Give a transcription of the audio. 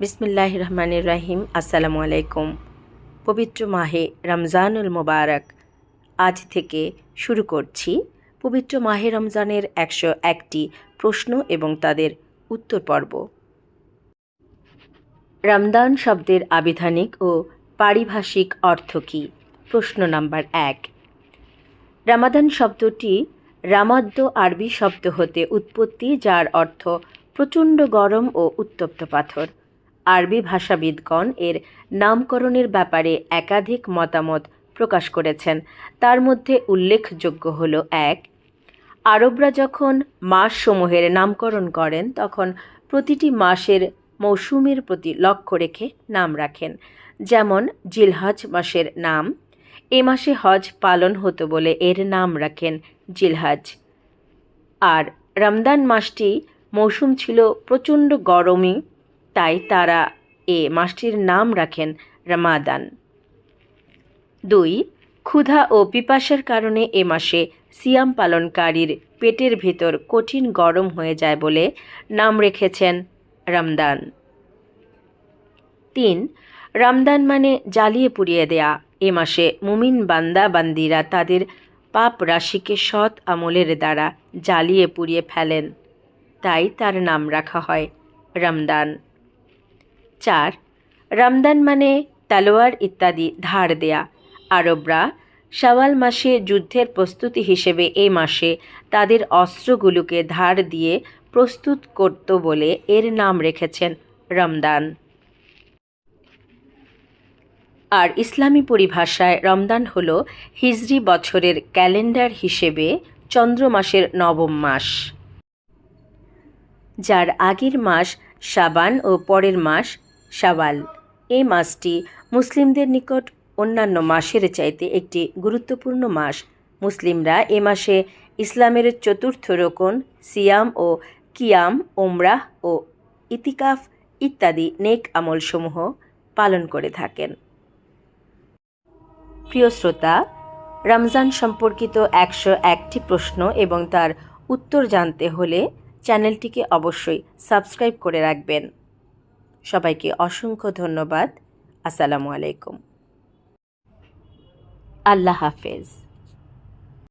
বিসমিল্লাহ রহমানুর রাহিম। আসসালামু আলাইকুম। পবিত্র মাহে রমজানুল মোবারক আজ থেকে শুরু করছি। পবিত্র মাহে রমজানের একশো একটি প্রশ্ন এবং তাদের উত্তর পর্ব। রমদান শব্দের আবিধানিক ও পারিভাষিক অর্থ কী? প্রশ্ন নাম্বার এক। রামাদান শব্দটি রামাদ্য আরবি শব্দ হতে উৎপত্তি, যার অর্থ প্রচণ্ড গরম ও উত্তপ্ত পাথর। আরবি ভাষাবিদগণ এর নামকরণের ব্যাপারে একাধিক মতামত প্রকাশ করেছেন। তার মধ্যে উল্লেখযোগ্য হল, এক, আরবরা যখন মাসসমূহের নামকরণ করেন, তখন প্রতিটি মাসের মৌসুমের প্রতি লক্ষ্য রেখে নাম রাখেন। যেমন, জিলহজ মাসের নাম, এ মাসে হজ পালন হতো বলে এর নাম রাখেন জিলহজ। আর রমদান মাসটি মৌসুম ছিল প্রচণ্ড গরমই তাই তারা এ মাসটির নাম রাখেন রমাদান। দুই, ক্ষুধা ও পিপাসার কারণে এ মাসে সিয়াম পালনকারীর পেটের ভেতর কঠিন গরম হয়ে যায় বলে নাম রেখেছেন রমদান। তিন, রমদান মানে জ্বালিয়ে পুড়িয়ে দেয়া। এ মাসে মুমিন বান্দা বান্দিরা তাদের পাপ রাশিকে সৎ আমলের দ্বারা জ্বালিয়ে পুড়িয়ে ফেলেন। তাই তার নাম রাখা হয় রমদান। চার রমদান মানে তালোয়ার ইত্যাদি ধার দেয়া। আরবরা শাওয়াল মাসে যুদ্ধের প্রস্তুতি হিসেবে এ মাসে তাদের অস্ত্রগুলোকে ধার দিয়ে প্রস্তুত করত বলে এর নাম রেখেছেন রমদান আর ইসলামী পরিভাষায় রমদান হল হিজরি বছরের ক্যালেন্ডার হিসেবে চন্দ্র মাসের নবম মাস। যার আগের মাস সাবান ও পরের মাস শাওয়াল এই মাসটি মুসলিমদের নিকট অন্যান্য মাসের চাইতে একটি গুরুত্বপূর্ণ মাস। মুসলিমরা এ মাসে ইসলামের চতুর্থ রোকন, সিয়াম ও কিয়াম ওমরাহ ও ইতিকাফ ইত্যাদি নেক আমলসমূহ পালন করে থাকেন। প্রিয় শ্রোতা, রমজান সম্পর্কিত একশো একটি প্রশ্ন এবং তার উত্তর জানতে হলে চ্যানেলটিকে অবশ্যই সাবস্ক্রাইব করে রাখবেন। সবাইকে অসংখ্য ধন্যবাদ। আসসালামু আলাইকুম। আল্লাহ হাফেজ।